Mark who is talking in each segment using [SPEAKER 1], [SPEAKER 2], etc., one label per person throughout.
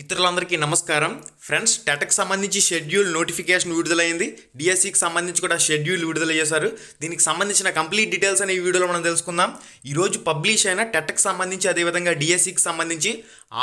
[SPEAKER 1] మిత్రులందరికీ నమస్కారం. ఫ్రెండ్స్ టెట్కి సంబంధించి షెడ్యూల్ నోటిఫికేషన్ విడుదలైంది. డిఎస్సికి సంబంధించి కూడా షెడ్యూల్ విడుదల చేశారు దీనికి సంబంధించిన కంప్లీట్ డీటెయిల్స్ అనే ఈ వీడియోలో మనం తెలుసుకుందాం. ఈరోజు పబ్లిష్ అయిన టెట్కి సంబంధించి అదేవిధంగా డిఎస్సికి సంబంధించి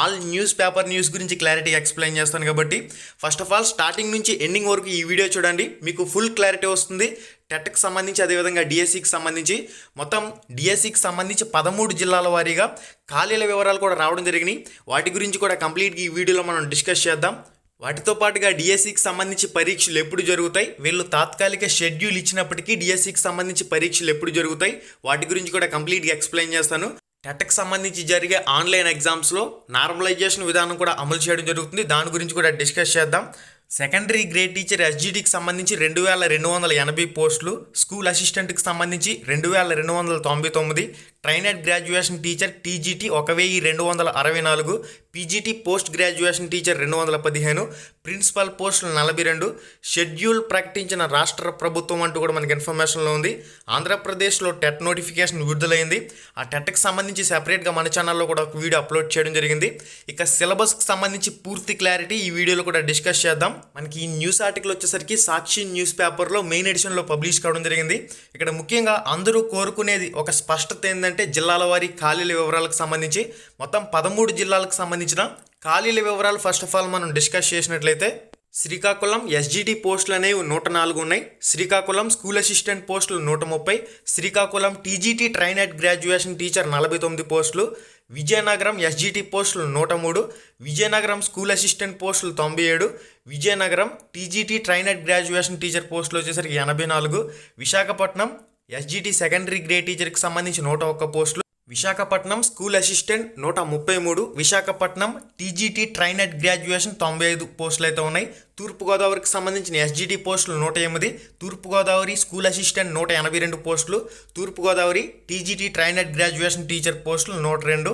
[SPEAKER 1] all news paper news clarity explain చేస్తాను కాబట్టి. ఫస్ట్ ఆఫ్ ఆల్ స్టార్టింగ్ నుంచి ఎండింగ్ వరకు ఈ వీడియో చూడండి. మీకు ఫుల్ క్లారిటీ వస్తుంది. టెట్కి సంబంధించి అదేవిధంగా డిఎస్సికి సంబంధించి మొత్తం డిఎస్సికి సంబంధించి పదమూడు జిల్లాల వారీగా ఖాళీల వివరాలు కూడా రావడం జరిగినాయి. వాటి గురించి కూడా కంప్లీట్గా ఈ వీడియోలో మనం డిస్కస్ చేద్దాం. వాటితో పాటుగా డిఎస్సికి సంబంధించి పరీక్షలు ఎప్పుడు జరుగుతాయి? వీళ్ళు తాత్కాలిక షెడ్యూల్ ఇచ్చినప్పటికీ డిఎస్సికి సంబంధించి పరీక్షలు ఎప్పుడు జరుగుతాయి? వాటి గురించి కూడా కంప్లీట్గా ఎక్స్ప్లెయిన్ చేస్తాను. టెట్కి సంబంధించి జరిగే ఆన్లైన్ ఎగ్జామ్స్లో నార్మలైజేషన్ విధానం కూడా అమలు చేయడం జరుగుతుంది. దాని గురించి కూడా డిస్కస్ చేద్దాం. సెకండరీ గ్రేడ్ టీచర్ ఎస్జిటికి సంబంధించి రెండు వేల రెండు వందల ఎనభై పోస్టులు స్కూల్ అసిస్టెంట్కి సంబంధించి రెండు వేల రెండు వందల తొంభై తొమ్మిది ట్రైనెడ్ గ్రాడ్యుయేషన్ టీచర్ టీజీటీ ఒక వెయ్యి రెండు వందల అరవై నాలుగు పీజీటీ పోస్ట్ గ్రాడ్యుయేషన్ టీచర్ రెండు వందల పదిహేను ప్రిన్సిపల్ పోస్టులు నలభై రెండు. షెడ్యూల్ ప్రకటించిన రాష్ట్ర ప్రభుత్వం అంటూ కూడా మనకి ఇన్ఫర్మేషన్లో ఉంది. ఆంధ్రప్రదేశ్లో టెట్ నోటిఫికేషన్ విడుదలైంది. ఆ టెట్కి సంబంధించి సెపరేట్గా మన ఛానల్లో కూడా ఒక వీడియో అప్లోడ్ చేయడం జరిగింది. ఇక సిలబస్కి సంబంధించి పూర్తి క్లారిటీ ఈ వీడియోలో కూడా డిస్కస్ చేద్దాం. మనకి ఈ న్యూస్ ఆర్టికల్ వచ్చేసరికి సాక్షి న్యూస్ పేపర్లో మెయిన్ ఎడిషన్లో పబ్లిష్ కావడం జరిగింది. ఇక్కడ ముఖ్యంగా అందరూ కోరుకునేది ఒక స్పష్టత ఏంటంటే జిల్లాల వారి ఖాళీల వివరాలకు సంబంధించి మొత్తం పదమూడు జిల్లాలకు సంబంధించిన ఖాళీల వివరాలు ఫస్ట్ ఆఫ్ ఆల్ మనం డిస్కస్ చేసినట్లయితే శ్రీకాకుళం ఎస్జిటి పోస్టులు అనేవి నూట నాలుగు ఉన్నాయి. శ్రీకాకుళం స్కూల్ అసిస్టెంట్ పోస్టులు నూట ముప్పై. Srikakulam TGT at graduation teacher నలభై తొమ్మిది పోస్టులు విజయనగరం ఎస్జిటి పోస్టులు నూట మూడు. విజయనగరం స్కూల్ అసిస్టెంట్ పోస్టులు తొంభై ఏడు. Vizianagaram TGT at graduation teacher పోస్టులు వచ్చేసరికి ఎనభై నాలుగు. విశాఖపట్నం ఎస్జిటి సెకండరీ గ్రేడ్ టీచర్కి సంబంధించి నూట ఒక్క పోస్టులు. విశాఖపట్నం స్కూల్ అసిస్టెంట్ నూట ముప్పై మూడు. విశాఖపట్నం టీజీటీ ట్రైనెట్ గ్రాడ్యుయేషన్ తొంభై ఐదు పోస్టులు అయితే ఉన్నాయి. తూర్పుగోదావరికి సంబంధించిన ఎస్జిటి పోస్టులు నూట ఎనిమిది. తూర్పుగోదావరి స్కూల్ అసిస్టెంట్ నూట ఎనభై రెండు పోస్టులు. Turpugodavari TGT trained graduation teacher పోస్టులు నూట రెండు.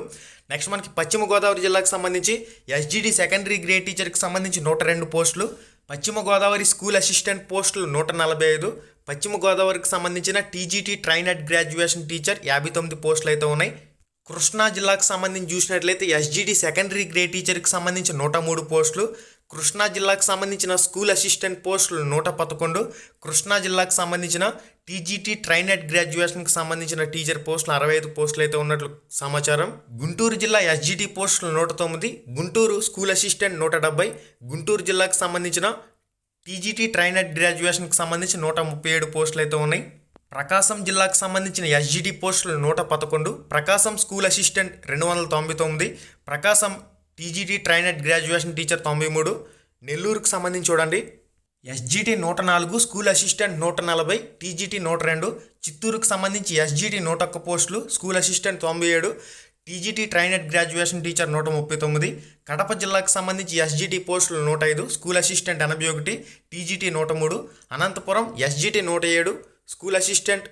[SPEAKER 1] నెక్స్ట్ మనకి పశ్చిమ గోదావరి జిల్లాకు సంబంధించి ఎస్జిటి సెకండరీ గ్రేడ్ టీచర్కి సంబంధించి నూట రెండు పోస్టులు. పశ్చిమ గోదావరి స్కూల్ అసిస్టెంట్ పోస్టులు నూట నలభై ఐదు. పశ్చిమ గోదావరికి సంబంధించిన టీజీటీ ట్రైనెట్ గ్రాడ్యుయేషన్ టీచర్ యాభై తొమ్మిది పోస్టులు అయితే ఉన్నాయి. కృష్ణా జిల్లాకు సంబంధించి చూసినట్లయితే ఎస్జీడీ సెకండరీ గ్రేడ్ టీచర్కి సంబంధించి నూట మూడు పోస్టులు కృష్ణా జిల్లాకు సంబంధించిన స్కూల్ అసిస్టెంట్ పోస్టులు నూట పదకొండు కృష్ణా జిల్లాకు సంబంధించిన టీజీటీ ట్రైనెట్ గ్రాడ్యుయేషన్కి సంబంధించిన టీచర్ పోస్టులు అరవై ఐదు పోస్టులు అయితే ఉన్నట్లు సమాచారం. గుంటూరు జిల్లా ఎస్జీటీ పోస్టులు నూట తొమ్మిది గుంటూరు స్కూల్ అసిస్టెంట్ నూట డెబ్బై గుంటూరు జిల్లాకు సంబంధించిన టీజీటీ ట్రైనర్ గ్రాడ్యుయేషన్కి సంబంధించి నూట ముప్పై ఏడు పోస్టులు అయితే ఉన్నాయి. ప్రకాశం జిల్లాకు సంబంధించిన ఎస్జిటి పోస్టులు నూట పదకొండు ప్రకాశం స్కూల్ అసిస్టెంట్ రెండు వందల తొంభై తొమ్మిది Prakasam TGT trained graduation teacher తొంభై మూడు నెల్లూరుకు సంబంధించి చూడండి. ఎస్జిటి నూట నాలుగు స్కూల్ అసిస్టెంట్ నూట నలభై టీజీటీ నూట రెండు చిత్తూరుకు సంబంధించి ఎస్జిటి నూట ఒక్క పోస్టులు స్కూల్ అసిస్టెంట్ తొంభై ఏడు టీజీటీ ట్రైనెట్ గ్రాడ్యుయేషన్ టీచర్ నూట ముప్పై తొమ్మిది కడప జిల్లాకు సంబంధించి ఎస్జిటి పోస్టులు నూట ఐదు స్కూల్ అసిస్టెంట్ ఎనభై ఒకటి టీజీటీ నూట మూడు అనంతపురం ఎస్జిటి నూట ఏడు స్కూల్ అసిస్టెంట్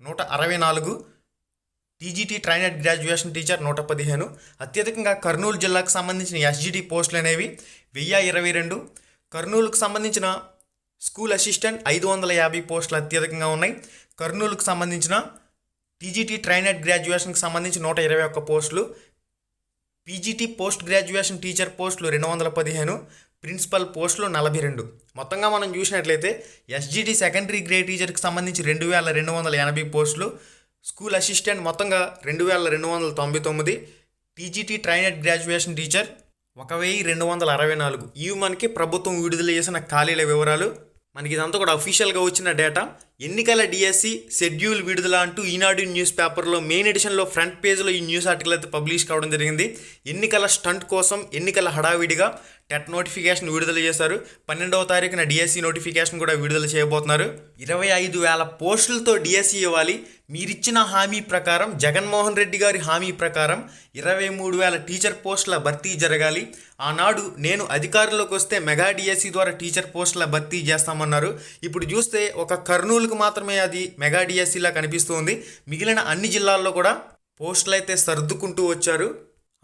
[SPEAKER 1] నూట అరవై నాలుగు టీజీటీ ట్రైనెట్ గ్రాడ్యుయేషన్ టీచర్ నూట పదిహేను. అత్యధికంగా కర్నూలు జిల్లాకు సంబంధించిన ఎస్జిటి పోస్టులు అనేవి వెయ్యి ఇరవై రెండు. కర్నూలుకు సంబంధించిన స్కూల్ అసిస్టెంట్ ఐదు వందల యాభై పోస్టులు అత్యధికంగా ఉన్నాయి. కర్నూలుకు సంబంధించిన టీజీటీ ట్రైనెట్ గ్రాడ్యుయేషన్కి సంబంధించి నూట ఇరవై ఒక్క పోస్టులు పీజీటీ పోస్ట్ గ్రాడ్యుయేషన్ టీచర్ పోస్టులు రెండు వందల పదిహేను ప్రిన్సిపల్ పోస్టులు నలభై రెండు. మొత్తంగా మనం చూసినట్లయితే ఎస్జిటి సెకండరీ గ్రేడ్ టీచర్కి సంబంధించి రెండు వేల రెండు వందల ఎనభై పోస్టులు స్కూల్ అసిస్టెంట్ మొత్తంగా రెండు వేల రెండు వందల తొంభై తొమ్మిది టీజీటీ ట్రైనెట్ గ్రాడ్యుయేషన్ టీచర్ ఒక వెయ్యి రెండు వందల అరవై నాలుగు. ఇవి మనకి ప్రభుత్వం విడుదల చేసిన ఖాళీల వివరాలు మనకి ఇదంతా కూడా అఫీషియల్గా వచ్చిన డేటా ఎన్నికల డిఎస్సి షెడ్యూల్ విడుదల అంటూ ఈనాడు న్యూస్ పేపర్లో మెయిన్ ఎడిషన్లో ఫ్రంట్ పేజ్లో ఈ న్యూస్ ఆర్టికల్ అయితే పబ్లిష్ కావడం జరిగింది. ఎన్నికల స్టంట్ కోసం ఎన్నికల హడావిడిగా టెట్ నోటిఫికేషన్ విడుదల చేశారు. పన్నెండవ తారీఖున డిఎస్సి నోటిఫికేషన్ కూడా విడుదల చేయబోతున్నారు. ఇరవై ఐదు వేల పోస్టులతో డిఎస్సి ఇవ్వాలి. మీరిచ్చిన హామీ ప్రకారం జగన్మోహన్ రెడ్డి గారి హామీ ప్రకారం ఇరవై మూడు వేల టీచర్ పోస్టుల భర్తీ జరగాలి. ఆనాడు నేను అధికారంలోకి వస్తే మెగా డిఎస్సి ద్వారా టీచర్ పోస్టుల భర్తీ చేస్తామన్నారు. ఇప్పుడు చూస్తే ఒక కర్నూలు కర్నూలుకు మాత్రమే అది మెగా డిఎస్సిలా కనిపిస్తుంది. మిగిలిన అన్ని జిల్లాల్లో కూడా పోస్టులు అయితే సర్దుకుంటూ వచ్చారు.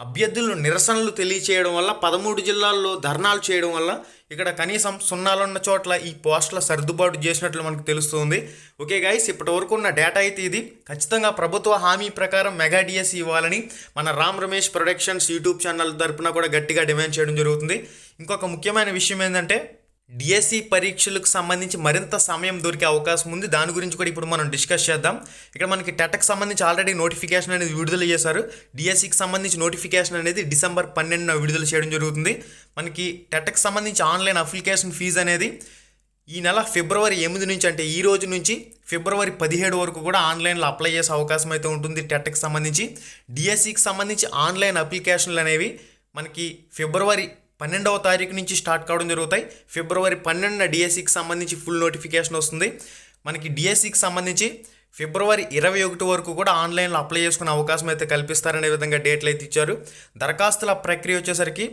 [SPEAKER 1] అభ్యర్థులు నిరసనలు తెలియచేయడం వల్ల పదమూడు జిల్లాల్లో ధర్నాలు చేయడం వల్ల ఇక్కడ కనీసం సున్నాలున్న చోట్ల ఈ పోస్టుల సర్దుబాటు చేసినట్లు మనకు తెలుస్తుంది. ఓకే గైస్ ఇప్పటి వరకు ఉన్న డేటా అయితే ఇది. ఖచ్చితంగా ప్రభుత్వ హామీ ప్రకారం మెగా డిఎస్సి ఇవ్వాలని మన Ram Ramesh productions YouTube channel తరపున కూడా గట్టిగా డిమాండ్ చేయడం జరుగుతుంది. ఇంకొక ముఖ్యమైన విషయం ఏంటంటే డిఎస్సి పరీక్షలకు సంబంధించి మరింత సమయం దొరికే అవకాశం ఉంది. దాని గురించి కూడా ఇప్పుడు మనం డిస్కస్ చేద్దాం. ఇక్కడ మనకి టెట్కి సంబంధించి ఆల్రెడీ నోటిఫికేషన్ అనేది విడుదల చేశారు. డిఎస్సికి సంబంధించి నోటిఫికేషన్ అనేది డిసెంబర్ పన్నెండున విడుదల చేయడం జరుగుతుంది. మనకి టెట్కి సంబంధించి ఆన్లైన్ అప్లికేషన్ ఫీజు అనేది ఈ నెల ఫిబ్రవరి ఎనిమిది నుంచి అంటే ఈ రోజు నుంచి ఫిబ్రవరి పదిహేడు వరకు కూడా ఆన్లైన్లో అప్లై చేసే అవకాశం అయితే ఉంటుంది టెట్కి సంబంధించి. డిఎస్సికి సంబంధించి ఆన్లైన్ అప్లికేషన్లు అనేవి మనకి ఫిబ్రవరి పన్నెండవ తారీఖు నుంచి స్టార్ట్ కావడం జరుగుతాయి. ఫిబ్రవరి పన్నెండున డిఎస్సికి సంబంధించి ఫుల్ నోటిఫికేషన్ వస్తుంది. మనకి డిఎస్సికి సంబంధించి ఫిబ్రవరి ఇరవై ఒకటి వరకు కూడా ఆన్లైన్లో అప్లై చేసుకునే అవకాశం అయితే కల్పిస్తారనే విధంగా డేట్లు అయితే ఇచ్చారు. దరఖాస్తుల ప్రక్రియ వచ్చేసరికి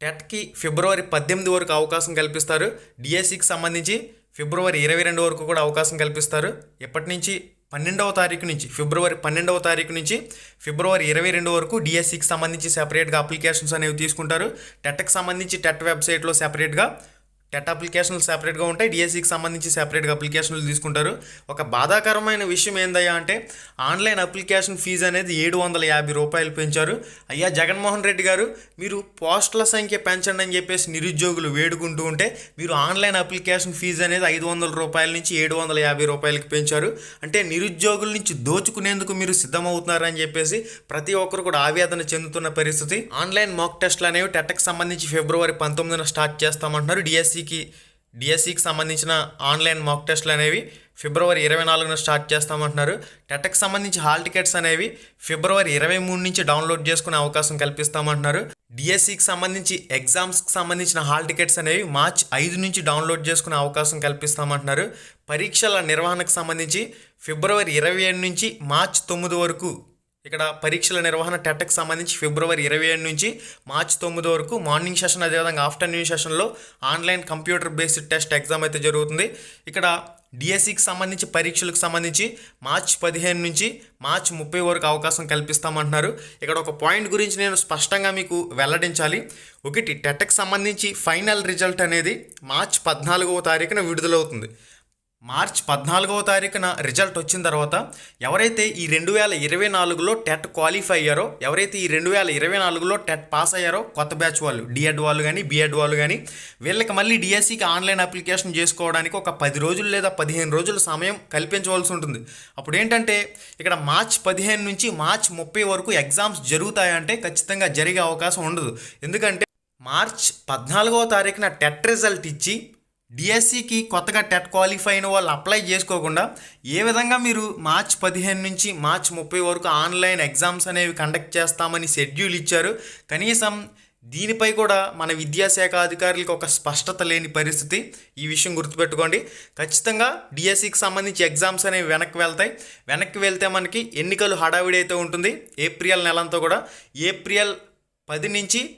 [SPEAKER 1] టెట్కి ఫిబ్రవరి పద్దెనిమిది వరకు అవకాశం కల్పిస్తారు. డిఎస్సికి సంబంధించి ఫిబ్రవరి ఇరవై రెండు వరకు కూడా అవకాశం కల్పిస్తారు. ఎప్పటి నుంచి పన్నెండవ తారీఖు నుంచి ఫిబ్రవరి పన్నెండవ తారీఖు నుంచి ఫిబ్రవరి ఇరవై రెండు వరకు డిఎస్సికి సంబంధించి సెపరేట్గా అప్లికేషన్స్ అనేవి తీసుకుంటారు. టెట్కి సంబంధించి టెట్ వెబ్సైట్లో సెపరేట్గా టెట్ అప్లికేషన్లు సెపరేట్గా ఉంటాయి. డిఎస్సికి సంబంధించి సెపరేట్గా అప్లికేషన్లు తీసుకుంటారు. ఒక బాధాకరమైన విషయం ఏందయ్యా అంటే ఆన్లైన్ అప్లికేషన్ ఫీజు అనేది ఏడు వందల యాభై రూపాయలు పెంచారు. అయ్యా జగన్మోహన్ రెడ్డి గారు మీరు పోస్టుల సంఖ్య పెంచండి అని చెప్పేసి నిరుద్యోగులు వేడుకుంటూ ఉంటే మీరు ఆన్లైన్ అప్లికేషన్ ఫీజు అనేది ఐదు వందల రూపాయల నుంచి ఏడు వందల యాభై రూపాయలకి పెంచారు. అంటే నిరుద్యోగుల నుంచి దోచుకునేందుకు మీరు సిద్ధమవుతున్నారని చెప్పేసి ప్రతి ఒక్కరు కూడా ఆవేదన చెందుతున్న పరిస్థితి. ఆన్లైన్ మాక్ టెస్ట్లు అనేవి టెట్కి సంబంధించి ఫిబ్రవరి పంతొమ్మిదిన స్టార్ట్ చేస్తామంటున్నారు. డిఎస్సి డిఎస్సికి డిఎస్సికి సంబంధించిన ఆన్లైన్ మాక్ టెస్ట్లు అనేవి ఫిబ్రవరి ఇరవై నాలుగున స్టార్ట్ చేస్తామంటున్నారు. టెట్కి సంబంధించి హాల్ టికెట్స్ అనేవి ఫిబ్రవరి ఇరవై మూడు నుంచి డౌన్లోడ్ చేసుకునే అవకాశం కల్పిస్తామంటున్నారు. డిఎస్సికి సంబంధించి ఎగ్జామ్స్కి సంబంధించిన హాల్ టికెట్స్ అనేవి మార్చ్ ఐదు నుంచి డౌన్లోడ్ చేసుకునే అవకాశం కల్పిస్తామంటున్నారు. పరీక్షల నిర్వహణకు సంబంధించి ఫిబ్రవరి ఇరవై ఏడు నుంచి మార్చ్ తొమ్మిది వరకు ఇక్కడ పరీక్షల నిర్వహణ టెట్కి సంబంధించి ఫిబ్రవరి ఇరవై ఏడు నుంచి మార్చి తొమ్మిది వరకు మార్నింగ్ సెషన్ అదేవిధంగా ఆఫ్టర్నూన్ సెషన్లో online computer based test exam అయితే జరుగుతుంది. ఇక్కడ డిఎస్సికి సంబంధించి పరీక్షలకు సంబంధించి మార్చ్ పదిహేను నుంచి మార్చ్ ముప్పై వరకు అవకాశం కల్పిస్తామంటున్నారు. ఇక్కడ ఒక పాయింట్ గురించి నేను స్పష్టంగా మీకు వెల్లడించాలి. ఒకటి టెట్కి సంబంధించి ఫైనల్ రిజల్ట్ అనేది మార్చ్ పద్నాలుగవ తారీఖున విడుదలవుతుంది. మార్చ్ పద్నాలుగవ తారీఖున రిజల్ట్ వచ్చిన తర్వాత ఎవరైతే ఈ రెండు వేల ఇరవై నాలుగులో టెట్ క్వాలిఫై అయ్యారో ఎవరైతే ఈ రెండు వేల ఇరవై నాలుగులో టెట్ పాస్ అయ్యారో కొత్త బ్యాచ్ వాళ్ళు డిఎడ్ వాళ్ళు కానీ బిఎడ్ వాళ్ళు కానీ వీళ్ళకి మళ్ళీ డిఎస్సికి ఆన్లైన్ అప్లికేషన్ చేసుకోవడానికి ఒక పది రోజులు లేదా పదిహేను రోజుల సమయం కల్పించవలసి ఉంటుంది. అప్పుడు ఏంటంటే ఇక్కడ మార్చ్ పదిహేను నుంచి మార్చ్ ముప్పై వరకు ఎగ్జామ్స్ జరుగుతాయంటే ఖచ్చితంగా జరిగే అవకాశం ఉండదు. ఎందుకంటే మార్చ్ పద్నాలుగవ తారీఖున టెట్ రిజల్ట్ ఇచ్చి డిఎస్సికి కొత్తగా టెట్ క్వాలిఫై అయిన వాళ్ళు అప్లై చేసుకోకుండా ఏ విధంగా మీరు మార్చ్ పదిహేను నుంచి మార్చ్ ముప్పై వరకు ఆన్లైన్ ఎగ్జామ్స్ అనేవి కండక్ట్ చేస్తామని షెడ్యూల్ ఇచ్చారు. కనీసం దీనిపై కూడా మన విద్యాశాఖ అధికారులకు ఒక స్పష్టత లేని పరిస్థితి. ఈ విషయం గుర్తుపెట్టుకోండి. ఖచ్చితంగా డిఎస్సికి సంబంధించి ఎగ్జామ్స్ అనేవి వెనక్కి వెళ్తాయి. వెనక్కి వెళ్తే మనకి ఎన్నికలు హడావిడి అయితే ఉంటుంది. ఏప్రిల్ నెలంతా కూడా ఏప్రిల్ పది నుంచి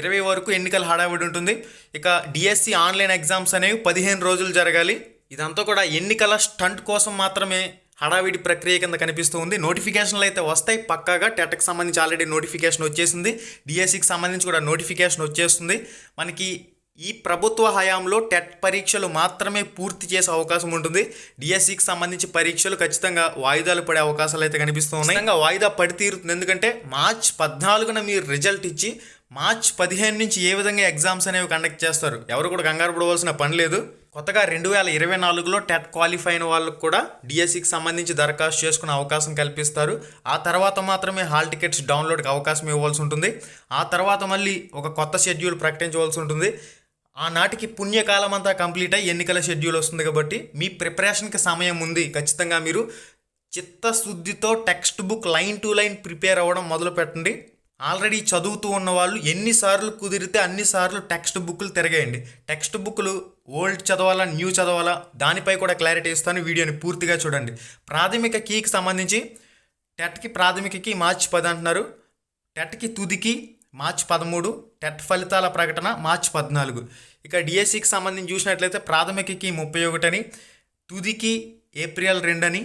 [SPEAKER 1] ఇరవై వరకు ఎన్నికల హడావిడి ఉంటుంది. ఇక డిఎస్సి ఆన్లైన్ ఎగ్జామ్స్ అనేవి పదిహేను రోజులు జరగాలి. ఇదంతా కూడా ఎన్నికల స్టంట్ కోసం మాత్రమే హడావిడి ప్రక్రియ కింద కనిపిస్తూ ఉంది. నోటిఫికేషన్లు అయితే వస్తాయి. పక్కాగా టెట్కి సంబంధించి ఆల్రెడీ నోటిఫికేషన్ వచ్చేసింది. డిఎస్సికి సంబంధించి కూడా నోటిఫికేషన్ వచ్చేస్తుంది. మనకి ఈ ప్రభుత్వ హయాంలో టెట్ పరీక్షలు మాత్రమే పూర్తి చేసే అవకాశం ఉంటుంది. డిఎస్సికి సంబంధించి పరీక్షలు ఖచ్చితంగా వాయిదాలు పడే అవకాశాలు అయితే కనిపిస్తూ ఉన్నాయి వాయిదా పడి తీరుతుంది. ఎందుకంటే మార్చ్ పద్నాలుగున మీరు రిజల్ట్ ఇచ్చి మార్చ్ పదిహేను నుంచి ఏ విధంగా ఎగ్జామ్స్ అనేవి కండక్ట్ చేస్తారు? ఎవరు కూడా కంగారు పడవలసిన పని లేదు. కొత్తగా రెండు వేల ఇరవై నాలుగులో టెట్ క్వాలిఫై అయిన వాళ్ళకు కూడా డిఎస్సికి సంబంధించి దరఖాస్తు చేసుకునే అవకాశం కల్పిస్తారు. ఆ తర్వాత మాత్రమే హాల్ టికెట్స్ డౌన్లోడ్కి అవకాశం ఇవ్వాల్సి ఉంటుంది. ఆ తర్వాత మళ్ళీ ఒక కొత్త షెడ్యూల్ ప్రకటించవలసి ఉంటుంది. ఆనాటికి పుణ్యకాలం అంతా కంప్లీట్ అయ్యి ఎన్నికల షెడ్యూల్ వస్తుంది కాబట్టి మీ ప్రిపరేషన్కి సమయం ఉంది. ఖచ్చితంగా మీరు చిత్తశుద్ధితో text book line to line prepare అవ్వడం మొదలు పెట్టండి. ఆల్రెడీ చదువుతూ ఉన్న వాళ్ళు ఎన్నిసార్లు కుదిరితే అన్నిసార్లు టెక్స్ట్ బుక్లు తిరగేయండి. టెక్స్ట్ బుక్లు ఓల్డ్ చదవాలా న్యూ చదవాలా దానిపై కూడా క్లారిటీ ఇస్తాను. వీడియోని పూర్తిగా చూడండి. ప్రాథమిక కీకి సంబంధించి టెట్కి ప్రాథమికకి మార్చి పది అంటున్నారు. టెట్కి తుదికి మార్చి పదమూడు టెట్ ఫలితాల ప్రకటన మార్చి పద్నాలుగు. ఇక డిఎస్సికి సంబంధించి చూసినట్లయితే ప్రాథమికకి ముప్పై ఒకటని తుదికి ఏప్రిల్ రెండని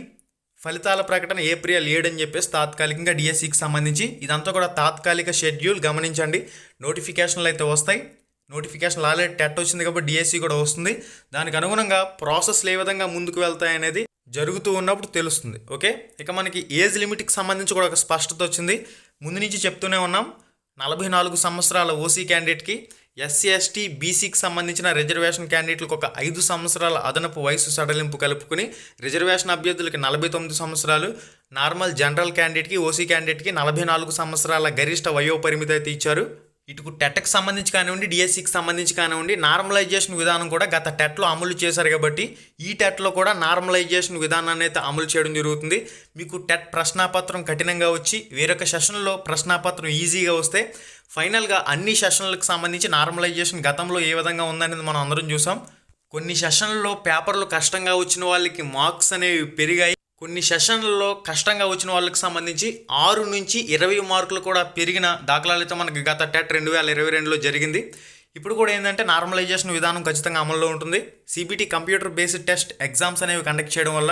[SPEAKER 1] ఫలితాల ప్రకటన ఏప్రిల్ ఏడు అని చెప్పేసి తాత్కాలికంగా డిఎస్సికి సంబంధించి ఇదంతా కూడా తాత్కాలిక షెడ్యూల్ గమనించండి. నోటిఫికేషన్లు అయితే వస్తాయి. నోటిఫికేషన్ ఆల్రెడీ టెట్ వచ్చింది కాబట్టి డిఎస్సి కూడా వస్తుంది. దానికి అనుగుణంగా ప్రాసెస్లు ఏ విధంగా ముందుకు వెళ్తాయి అనేది జరుగుతూ ఉన్నప్పుడు తెలుస్తుంది. ఓకే? ఇక మనకి ఏజ్ లిమిట్కి సంబంధించి కూడా ఒక స్పష్టత వచ్చింది. ముందు నుంచి చెప్తూనే ఉన్నాం. నలభై నాలుగు సంవత్సరాల ఓసీ క్యాండిడేట్కి ఎస్సీ ఎస్టీ బీసీకి సంబంధించిన రిజర్వేషన్ క్యాండిడేట్లకు ఒక ఐదు సంవత్సరాల అదనపు వయసు సడలింపు కలుపుకుని రిజర్వేషన్ అభ్యర్థులకి నలభై తొమ్మిది సంవత్సరాలు నార్మల్ జనరల్ క్యాండిడేట్కి ఓసీ క్యాండిడేట్కి నలభై నాలుగు సంవత్సరాల గరిష్ట వయోపరిమితి అయితే ఇచ్చారు. ఇటుకు టెట్కి సంబంధించి కానివ్వండి డిఎస్సికి సంబంధించి కానివ్వండి నార్మలైజేషన్ విధానం కూడా గత టెట్లో అమలు చేశారు కాబట్టి ఈ టెట్లో కూడా నార్మలైజేషన్ విధానాన్ని అయితే అమలు చేయడం జరుగుతుంది. మీకు టెట్ ప్రశ్నాపత్రం కఠినంగా వచ్చి వేరొక సెషన్లో ప్రశ్నాపత్రం ఈజీగా వస్తే ఫైనల్గా అన్ని సెషన్లకు సంబంధించి నార్మలైజేషన్ గతంలో ఏ విధంగా ఉందనేది మనం అందరం చూసాం. కొన్ని సెషన్లలో పేపర్లు కష్టంగా వచ్చిన వాళ్ళకి మార్క్స్ అనేవి పెరిగాయి. కొన్ని సెషన్లలో కష్టంగా వచ్చిన వాళ్ళకి సంబంధించి ఆరు నుంచి ఇరవై మార్కులు కూడా పెరిగిన దాఖలాలతో మనకి గత టెట్ రెండు వేల ఇరవై రెండులో జరిగింది. ఇప్పుడు కూడా ఏంటంటే నార్మలైజేషన్ విధానం ఖచ్చితంగా అమల్లో ఉంటుంది. CBT computer based test exams అనేవి కండక్ట్ చేయడం వల్ల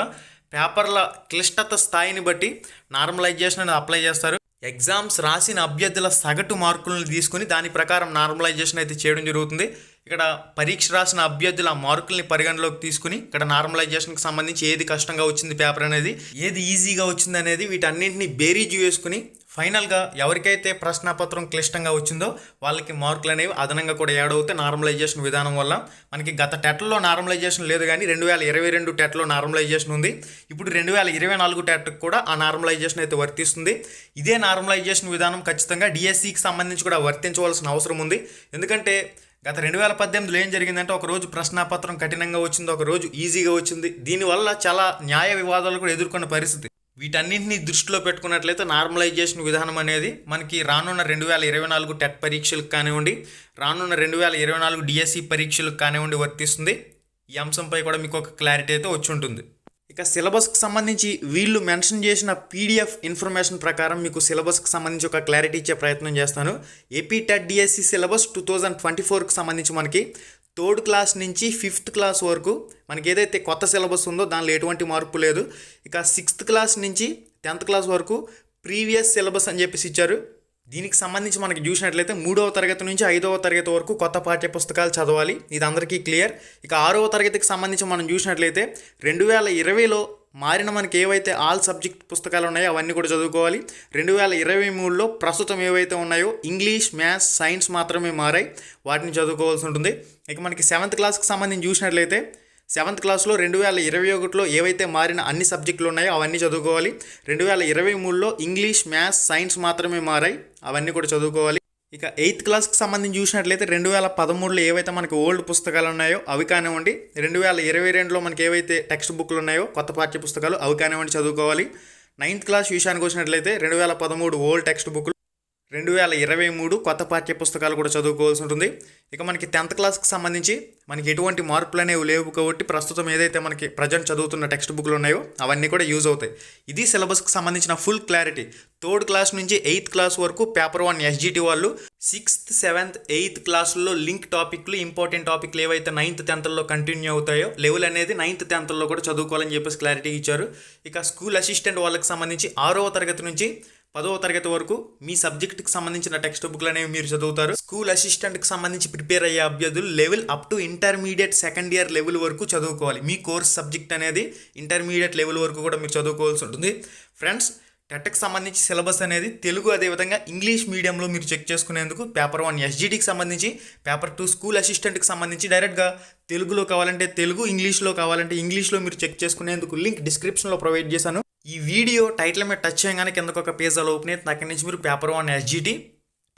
[SPEAKER 1] పేపర్ల క్లిష్టత స్థాయిని బట్టి నార్మలైజేషన్ అనేది అప్లై చేస్తారు. ఎగ్జామ్స్ రాసిన అభ్యర్థుల సగటు మార్కులను తీసుకుని దాని ప్రకారం నార్మలైజేషన్ అయితే చేయడం జరుగుతుంది. ఇక్కడ పరీక్ష రాసిన అభ్యర్థుల మార్కుల్ని పరిగణలోకి తీసుకుని ఇక్కడ నార్మలైజేషన్కి సంబంధించి ఏది కష్టంగా వచ్చింది పేపర్ అనేది ఏది ఈజీగా వచ్చింది అనేది వీటన్నింటిని బేరీజ్ వేసుకుని ఫైనల్గా ఎవరికైతే ప్రశ్నాపత్రం క్లిష్టంగా వచ్చిందో వాళ్ళకి మార్కులు అనేవి అదనంగా కూడా యాడ్ అవుతాయి నార్మలైజేషన్ విధానం వల్ల. మనకి గత టెట్లో నార్మలైజేషన్ లేదు కానీ రెండు వేల ఇరవై రెండు టెట్లో నార్మలైజేషన్ ఉంది. ఇప్పుడు రెండు వేల ఇరవై నాలుగు టెట్కి కూడా ఆ నార్మలైజేషన్ అయితే వర్తిస్తుంది. ఇదే నార్మలైజేషన్ విధానం ఖచ్చితంగా డిఎస్సికి సంబంధించి కూడా వర్తించవలసిన అవసరం ఉంది. ఎందుకంటే గత రెండు వేల పద్దెనిమిదిలో ఏం జరిగిందంటే ఒక రోజు ప్రశ్నాపత్రం కఠినంగా వచ్చింది ఒక రోజు ఈజీగా వచ్చింది. దీనివల్ల చాలా న్యాయ వివాదాలు కూడా ఎదుర్కొన్న పరిస్థితి. వీటన్నింటినీ దృష్టిలో పెట్టుకున్నట్లయితే నార్మలైజేషన్ విధానం అనేది మనకి రానున్న రెండు వేల ఇరవై నాలుగు టెట్ పరీక్షలకు కానివ్వండి రానున్న రెండు వేల ఇరవై నాలుగు డిఎస్సి పరీక్షలకు కానివ్వండి వర్తిస్తుంది. ఈ అంశంపై కూడా మీకు ఒక క్లారిటీ అయితే వచ్చి ఉంటుంది. ఇక సిలబస్కి సంబంధించి వీళ్ళు మెన్షన్ చేసిన పీడిఎఫ్ ఇన్ఫర్మేషన్ ప్రకారం మీకు సిలబస్కి సంబంధించి ఒక క్లారిటీ ఇచ్చే ప్రయత్నం చేస్తాను. AP TET DSC syllabus two thousand twenty ఫోర్కి సంబంధించి మనకి థర్డ్ క్లాస్ నుంచి ఫిఫ్త్ క్లాస్ వరకు మనకి ఏదైతే కొత్త సిలబస్ ఉందో దానిలో ఎటువంటి మార్పు లేదు. ఇక సిక్స్త్ క్లాస్ నుంచి టెన్త్ క్లాస్ వరకు ప్రీవియస్ సిలబస్ అని చెప్పేసి ఇచ్చారు. దీనికి సంబంధించి మనకి చూసినట్లయితే మూడవ తరగతి నుంచి ఐదవ తరగతి వరకు కొత్త పాఠ్య పుస్తకాలు చదవాలి. ఇది అందరికీ క్లియర్. ఇక ఆరవ తరగతికి సంబంధించి మనం చూసినట్లయితే రెండు వేల ఇరవైలో మారిన మనకి ఏవైతే ఆల్ సబ్జెక్ట్ పుస్తకాలు ఉన్నాయో అవన్నీ కూడా చదువుకోవాలి. రెండు వేల ఇరవై మూడులో ప్రస్తుతం ఏవైతే ఉన్నాయో ఇంగ్లీష్ మ్యాథ్స్ సైన్స్ మాత్రమే మారాయి. వాటిని చదువుకోవాల్సి ఉంటుంది. ఇక మనకి సెవెంత్ క్లాస్కి సంబంధించి చూసినట్లయితే సెవెంత్ క్లాస్లో రెండు వేల ఇరవై ఒకటిలో ఏవైతే మారిన అన్ని సబ్జెక్టులు ఉన్నాయో అవన్నీ చదువుకోవాలి. రెండు వేల ఇరవై మూడులో ఇంగ్లీష్ మ్యాథ్స్ సైన్స్ మాత్రమే మారాయి. అవన్నీ కూడా చదువుకోవాలి. ఇక ఎయిత్ క్లాస్కి సంబంధించి చూసినట్లయితే రెండు వేల పదమూడులో ఏవైతే మనకి ఓల్డ్ పుస్తకాలు ఉన్నాయో అవి కానివ్వండి. రెండు వేల ఇరవై రెండులో మనకి ఏవైతే టెక్స్ట్ బుక్లు ఉన్నాయో కొత్త పాఠ్య పుస్తకాలు అవి కానివ్వండి చదువుకోవాలి. నైన్త్ క్లాస్ విషయానికి వచ్చినట్లయితే రెండు వేల పదమూడు ఓల్డ్ టెక్స్ట్ బుక్లు రెండు వేల ఇరవై మూడు కొత్త పాఠ్య పుస్తకాలు కూడా చదువుకోవాల్సి ఉంటుంది. ఇక మనకి టెన్త్ క్లాస్కి సంబంధించి మనకి ఎటువంటి మార్పులు అనేవి లేవు కాబట్టి ప్రస్తుతం ఏదైతే మనకి ప్రజెంట్ చదువుతున్న టెక్స్ట్ బుక్లు ఉన్నాయో అవన్నీ కూడా యూజ్ అవుతాయి. ఇది సిలబస్కి సంబంధించిన ఫుల్ క్లారిటీ. థర్డ్ క్లాస్ నుంచి ఎయిత్ క్లాస్ వరకు పేపర్ వన్ ఎస్జిటి వాళ్ళు సిక్స్త్ సెవెంత్ ఎయిత్ క్లాసుల్లో లింక్ టాపిక్లు ఇంపార్టెంట్ టాపిక్లు ఏవైతే నైన్త్ టెన్త్లో కంటిన్యూ అవుతాయో లెవెల్ అనేది నైన్త్ టెన్త్లో కూడా చదువుకోవాలని చెప్పేసి క్లారిటీ ఇచ్చారు. ఇక స్కూల్ అసిస్టెంట్ వాళ్ళకి సంబంధించి ఆరవ తరగతి నుంచి పదవ తరగతి వరకు మీ సబ్జెక్ట్కి సంబంధించిన టెక్స్ట్ బుక్లు అనేవి మీరు చదువుతారు. స్కూల్ అసిస్టెంట్కి సంబంధించి ప్రిపేర్ అయ్యే అభ్యర్థులు level up to intermediate second year level వరకు చదువుకోవాలి. మీ కోర్స్ సబ్జెక్ట్ అనేది ఇంటర్మీడియట్ లెవెల్ వరకు కూడా మీరు చదువుకోవాల్సి ఉంటుంది. ఫ్రెండ్స్ టెట్కి సంబంధించి సిలబస్ అనేది తెలుగు అదేవిధంగా ఇంగ్లీష్ మీడియంలో మీరు చెక్ చేసుకునేందుకు పేపర్ వన్ ఎస్జీడీకి సంబంధించి పేపర్ టూ స్కూల్ అసిస్టెంట్కి సంబంధించి డైరెక్ట్గా తెలుగులో కావాలంటే తెలుగు ఇంగ్లీష్లో కావాలంటే ఇంగ్లీష్లో మీరు చెక్ చేసుకునేందుకు లింక్ డిస్క్రిప్షన్లో ప్రొవైడ్ చేశాను. ఈ వీడియో టైటిల్ మీద టచ్ చేయగానే కిందకు ఒక పేజ్ అలా ఓపెన్ అయితే అక్కడి నుంచి మీరు paper one SGT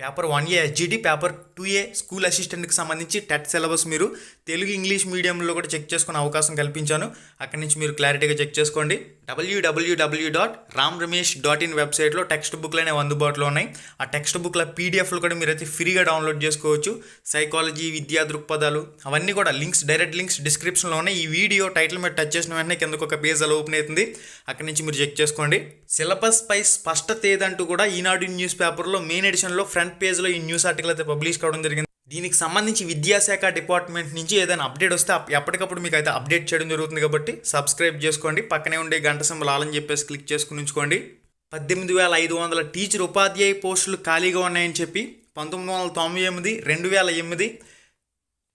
[SPEAKER 1] paper one A SGT paper two A school అసిస్టెంట్కి సంబంధించి టెట్ సిలబస్ మీరు తెలుగు ఇంగ్లీష్ మీడియంలో కూడా చెక్ చేసుకునే అవకాశం కల్పించాను. అక్కడి నుంచి మీరు క్లారిటీగా చెక్ చేసుకోండి. డబ్ల్యూడబ్ల్యూడబ్ల్యూ dot Ram Ramesh dot in వెబ్సైట్లో టెక్స్ట్ బుక్లు అనేవి అందుబాటులో ఉన్నాయి. ఆ టెక్స్ట్ బుక్ల పీడిఎఫ్లు కూడా మీరైతే ఫ్రీగా డౌన్లోడ్ చేసుకోవచ్చు. సైకాలజీ విద్యా దృక్పథాలు అవన్నీ కూడా లింక్స్ డైరెక్ట్ లింక్స్ డిస్క్రిప్షన్లో ఉన్నాయి. ఈ వీడియో టైటిల్ మీద టచ్ చేసిన వెంటనే కిందకు ఒక పేజ్ అలా ఓపెన్ అవుతుంది. అక్కడి నుంచి మీరు చెక్ చేసుకోండి. సిలబస్ పై స్పష్టత ఏదంటూ కూడా ఈనాడు న్యూస్ పేపర్లో మెయిన్ ఎడిషన్లో ఫ్రంట్ పేజ్లో ఈ న్యూస్ ఆర్టికల్ అయితే పబ్లిష్ కావడం జరిగింది. దీనికి సంబంధించి విద్యాశాఖ డిపార్ట్మెంట్ నుంచి ఏదైనా అప్డేట్ వస్తే ఎప్పటికప్పుడు మీకు అయితే అప్డేట్ చేయడం జరుగుతుంది కాబట్టి సబ్స్క్రైబ్ చేసుకోండి. పక్కనే ఉండే గంట సింబల్ ఆలని చెప్పేసి క్లిక్ చేసుకుని ఉంచుకోండి. పద్దెనిమిది వేల ఐదు వందల టీచర్ ఉపాధ్యాయ పోస్టులు ఖాళీగా ఉన్నాయని చెప్పి పంతొమ్మిది వందల తొంభై ఎనిమిది రెండు వేల ఎనిమిది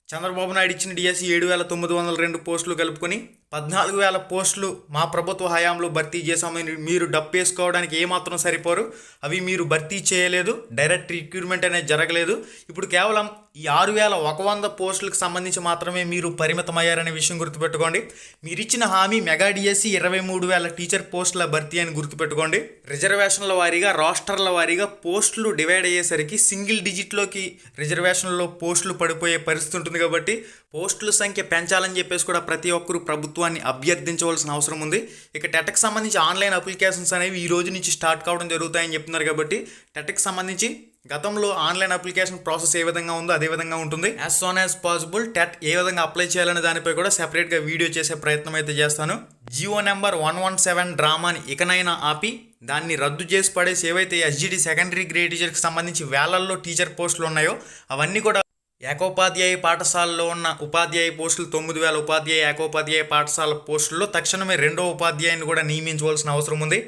[SPEAKER 1] చంద్రబాబు నాయుడు ఇచ్చిన డిఎస్సి ఏడు వేల తొమ్మిది వందల రెండు పోస్టులు కలుపుకొని పద్నాలుగు వేల పోస్టులు మా ప్రభుత్వ హయాంలో భర్తీ చేశామని మీరు డప్పేసుకోవడానికి ఏమాత్రం సరిపోరు. అవి మీరు భర్తీ చేయలేదు. డైరెక్ట్ రిక్రూట్మెంట్ అనేది జరగలేదు. ఇప్పుడు కేవలం ఈ ఆరు వేల ఒక వంద పోస్టులకు సంబంధించి మాత్రమే మీరు పరిమితమయ్యారనే విషయం గుర్తుపెట్టుకోండి. మీరు ఇచ్చిన హామీ మెగా డిఎస్సి ఇరవై మూడు వేల టీచర్ పోస్టుల భర్తీ అని గుర్తుపెట్టుకోండి. రిజర్వేషన్ల వారీగా రాష్ట్రాల వారీగా పోస్టులు డివైడ్ అయ్యేసరికి సింగిల్ డిజిట్లోకి రిజర్వేషన్లో పోస్టులు పడిపోయే పరిస్థితి ఉంటుంది కాబట్టి పోస్టుల సంఖ్య పెంచాలని చెప్పేసి కూడా ప్రతి ఒక్కరు ప్రభుత్వం ప్రభుత్వాన్ని అభ్యర్థించవలసిన అవసరం ఉంది. ఇక టెట్కి సంబంధించి ఆన్లైన్ అప్లికేషన్స్ అనేవి ఈ రోజు నుంచి స్టార్ట్ కావడం జరుగుతాయని చెప్తున్నారు కాబట్టి టెట్కి సంబంధించి గతంలో ఆన్లైన్ అప్లికేషన్ ప్రాసెస్ ఏ విధంగా ఉందో అదే విధంగా ఉంటుంది. As soon as possible TET ఏ విధంగా అప్లై చేయాలనే దానిపై కూడా సెపరేట్గా వీడియో చేసే ప్రయత్నం అయితే చేస్తాను. Jio number one one seven డ్రామాని ఇకనైనా ఆపి దాన్ని రద్దు చేసి పడేసి ఏవైతే ఎస్జిడి సెకండరీ గ్రేడ్ టీచర్కి సంబంధించి వేలల్లో టీచర్ పోస్టులు ఉన్నాయో అవన్నీ కూడా ఏకోపాధ్యాయ పాఠశాలలో ఉన్న ఉపాధ్యాయ పోస్టులు తొమ్మిది వేల ఉపాధ్యాయ ఏకోపాధ్యాయ పాఠశాల పోస్టుల్లో తక్షణమే రెండో ఉపాధ్యాయుని కూడా నియమించవలసిన అవసరం ఉంది.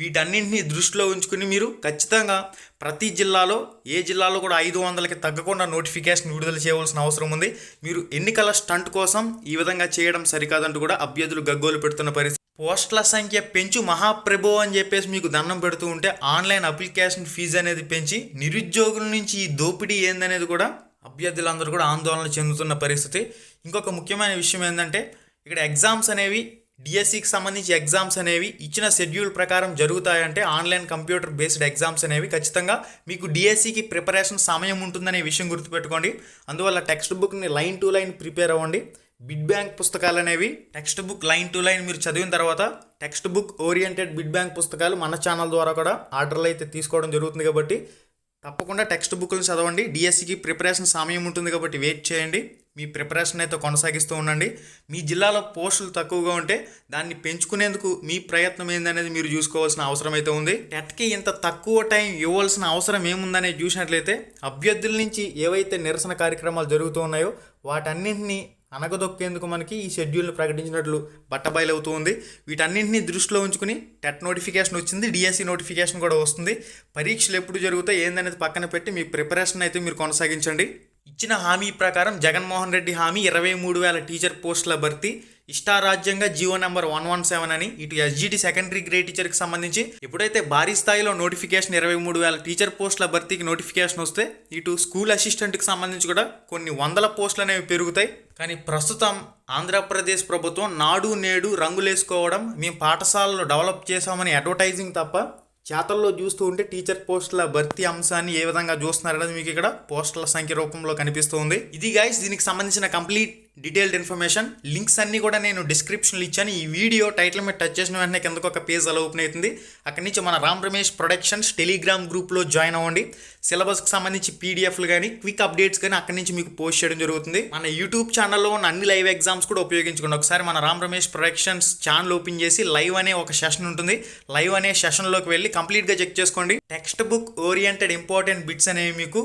[SPEAKER 1] వీటన్నింటినీ దృష్టిలో ఉంచుకుని మీరు ఖచ్చితంగా ప్రతి జిల్లాలో ఏ జిల్లాలో కూడా ఐదు వందలకి తగ్గకుండా నోటిఫికేషన్ విడుదల చేయవలసిన అవసరం ఉంది. మీరు ఎన్నికల స్టంట్ కోసం ఈ విధంగా చేయడం సరికాదంటూ కూడా అభ్యర్థులు గగ్గోలు పెడుతున్న పరిస్థితి. పోస్టుల సంఖ్య పెంచు మహాప్రభు అని చెప్పేసి మీకు దండం పెడుతూ ఉంటే ఆన్లైన్ అప్లికేషన్ ఫీజు అనేది పెంచి నిరుద్యోగుల నుంచి ఈ దోపిడీ ఏందనేది కూడా అభ్యర్థులందరూ కూడా ఆందోళన చెందుతున్న పరిస్థితి. ఇంకొక ముఖ్యమైన విషయం ఏంటంటే ఇక్కడ ఎగ్జామ్స్ అనేవి డిఎస్సికి సంబంధించి ఎగ్జామ్స్ అనేవి ఇచ్చిన షెడ్యూల్ ప్రకారం జరుగుతాయంటే ఆన్లైన్ కంప్యూటర్ బేస్డ్ ఎగ్జామ్స్ అనేవి ఖచ్చితంగా మీకు డిఎస్సికి ప్రిపరేషన్ సమయం ఉంటుందనే విషయం గుర్తుపెట్టుకోండి. అందువల్ల టెక్స్ట్ బుక్ని లైన్ టు లైన్ ప్రిపేర్ అవ్వండి. బిడ్ బ్యాంక్ పుస్తకాలు అనేవి text book line to line మీరు చదివిన తర్వాత text book oriented bit bank పుస్తకాలు మన ఛానల్ ద్వారా కూడా ఆర్డర్లు అయితే తీసుకోవడం జరుగుతుంది కాబట్టి తప్పకుండా టెక్స్ట్ బుక్లు చదవండి. డిఎస్సికి ప్రిపరేషన్ సమయం ఉంటుంది కాబట్టి వెయిట్ చేయండి. మీ ప్రిపరేషన్ అయితే కొనసాగిస్తూ ఉండండి. మీ జిల్లాలో పోస్టులు తక్కువగా ఉంటే దాన్ని పెంచుకునేందుకు మీ ప్రయత్నం ఏందనేది మీరు చూసుకోవాల్సిన అవసరం అయితే ఉంది. టెట్కి ఇంత తక్కువ టైం ఇవ్వాల్సిన అవసరం ఏముందనేది చూసినట్లయితే అభ్యర్థుల నుంచి ఏవైతే నిరసన కార్యక్రమాలు జరుగుతూ ఉన్నాయో వాటన్నింటినీ అనగదొక్కేందుకు మనకి ఈ షెడ్యూల్ని ప్రకటించినట్లు బట్టబయలవుతూ ఉంది వీటన్నింటినీ దృష్టిలో ఉంచుకుని టెట్ నోటిఫికేషన్ వచ్చింది. డిఎస్సి నోటిఫికేషన్ కూడా వస్తుంది. పరీక్షలు ఎప్పుడు జరుగుతాయి? ఏందనేది పక్కన పెట్టి మీ ప్రిపరేషన్ అయితే మీరు కొనసాగించండి. ఇచ్చిన హామీ ప్రకారం జగన్మోహన్ రెడ్డి హామీ ఇరవై మూడు వేల టీచర్ పోస్టుల భర్తీ ఇష్టారాజ్యంగా Jio number one one seven అని ఇటు ఎస్జిటి సెకండరీ గ్రేడ్ టీచర్కి సంబంధించి ఎప్పుడైతే భారీ స్థాయిలో నోటిఫికేషన్ ఇరవై మూడు వేల టీచర్ పోస్టుల భర్తీకి నోటిఫికేషన్ వస్తే ఇటు స్కూల్ అసిస్టెంట్కి సంబంధించి కూడా కొన్ని వందల పోస్టులు అనేవి పెరుగుతాయి. కానీ ప్రస్తుతం ఆంధ్రప్రదేశ్ ప్రభుత్వం నాడు నేడు రంగులేసుకోవడం మేము పాఠశాలను డెవలప్ చేశామని అడ్వర్టైజింగ్ తప్ప చేతల్లో చూస్తూ ఉంటే టీచర్ పోస్టుల భర్తీ అంశాన్ని ఏ విధంగా చూస్తున్నారనేది మీకు ఇక్కడ పోస్టుల సంఖ్య రూపంలో కనిపిస్తూ ఉంది. ఇది గైస్ దీనికి సంబంధించిన కంప్లీట్ డీటెయిల్డ్ ఇన్ఫర్మేషన్ లింక్స్ అన్నీ కూడా నేను డిస్క్రిప్షన్లో ఇచ్చాను. ఈ వీడియో టైటిల్ మీద టచ్ చేసిన వెంటనే కిందకు ఒక పేజ్ అలా ఓపెన్ అవుతుంది. అక్కడి నుంచి మన రామ్ రమేష్ ప్రొడక్షన్స్ టెలిగ్రామ్ గ్రూప్లో జాయిన్ అవ్వండి. సిలబస్కి సంబంధించి పీడిఎఫ్లు కానీ క్విక్ అప్డేట్స్ కానీ అక్కడి నుంచి మీకు పోస్ట్ చేయడం జరుగుతుంది. మన యూట్యూబ్ ఛానల్లో ఉన్న అన్ని లైవ్ ఎగ్జామ్స్ కూడా ఉపయోగించుకోండి. ఒకసారి మన Ram Ramesh productions channel open చేసి లైవ్ అనే ఒక సెషన్ ఉంటుంది. లైవ్ అనే సెషన్లోకి వెళ్ళి కంప్లీట్గా చెక్ చేసుకోండి. Text book oriented important bits అనేవి మీకు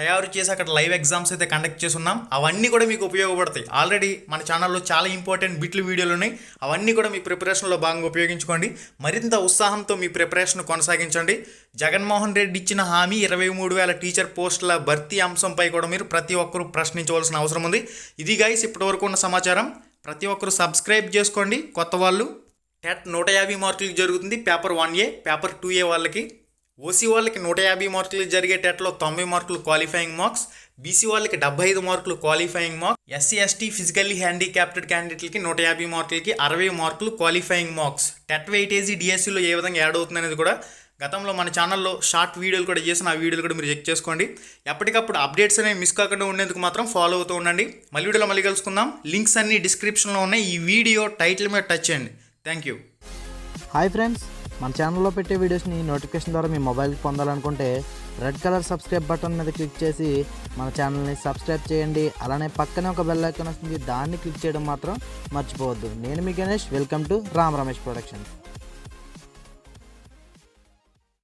[SPEAKER 1] తయారు చేసి అక్కడ లైవ్ ఎగ్జామ్స్ అయితే కండక్ట్ చేస్తున్నాం. అవన్నీ కూడా మీకు ఉపయోగపడతాయి. ఆల్రెడీ మన ఛానల్లో చాలా ఇంపార్టెంట్ బిట్లు వీడియోలు ఉన్నాయి. అవన్నీ కూడా మీ ప్రిపరేషన్లో భాగంగా ఉపయోగించుకోండి. మరింత ఉత్సాహంతో మీ ప్రిపరేషన్ కొనసాగించండి. జగన్మోహన్ రెడ్డి ఇచ్చిన హామీ ఇరవై మూడు వేల టీచర్ పోస్టుల భర్తీ అంశంపై కూడా మీరు ప్రతి ఒక్కరూ ప్రశ్నించవలసిన అవసరం ఉంది. ఇది గైస్ ఇప్పటివరకు ఉన్న సమాచారం. ప్రతి ఒక్కరు సబ్స్క్రైబ్ చేసుకోండి. కొత్త వాళ్ళు టెట్ నూట యాభై మార్కులకి జరుగుతుంది. Paper one A paper two A వాళ్ళకి. ఓసీ వాళ్ళకి నూట యాభై మార్కులు జరిగేటట్లో తొంభై మార్కులు క్వాలిఫైయింగ్ మార్క్స్ బీసీ వాళ్ళకి డెబ్బై ఐదు మార్కులు qualifying marks SC ST physically handicapped క్యాండిడేట్లకి నూట యాభై మార్కులకి అరవై మార్కులు క్వాలిఫైయింగ్ మార్క్స్. టెట్ వెయిటేజీ డిఎస్సీలో ఏ విధంగా యాడ్ అవుతుంది అనేది కూడా గతంలో మన ఛానల్లో షార్ట్ వీడియోలు కూడా చేసిన ఆ వీడియోలు కూడా మీరు చెక్ చేసుకోండి. ఎప్పటికప్పుడు అప్డేట్స్ అనేవి మిస్ కాకుండా ఉండేందుకు మాత్రం ఫాలో అవుతూ ఉండండి. మళ్ళీ వీడియోలో మళ్ళీ కలుసుకుందాం. లింక్స్ అన్ని డిస్క్రిప్షన్లో ఉన్నాయి. ఈ వీడియో టైటిల్ మీద టచ్ చేయండి. Thank you.
[SPEAKER 2] Hi friends. మన ఛానల్లో పెట్టే వీడియోస్ని నోటిఫికేషన్ ద్వారా మీ మొబైల్కి పొందాలనుకుంటే రెడ్ కలర్ సబ్స్క్రైబ్ బటన్ మీద క్లిక్ చేసి మన ఛానల్ని సబ్స్క్రైబ్ చేయండి. అలానే పక్కనే ఒక బెల్ ఐకాన్ వస్తుంది. దాన్ని క్లిక్ చేయడం మాత్రం మర్చిపోవద్దు. నేను మీ Ganesh. Welcome to Ram Ramesh production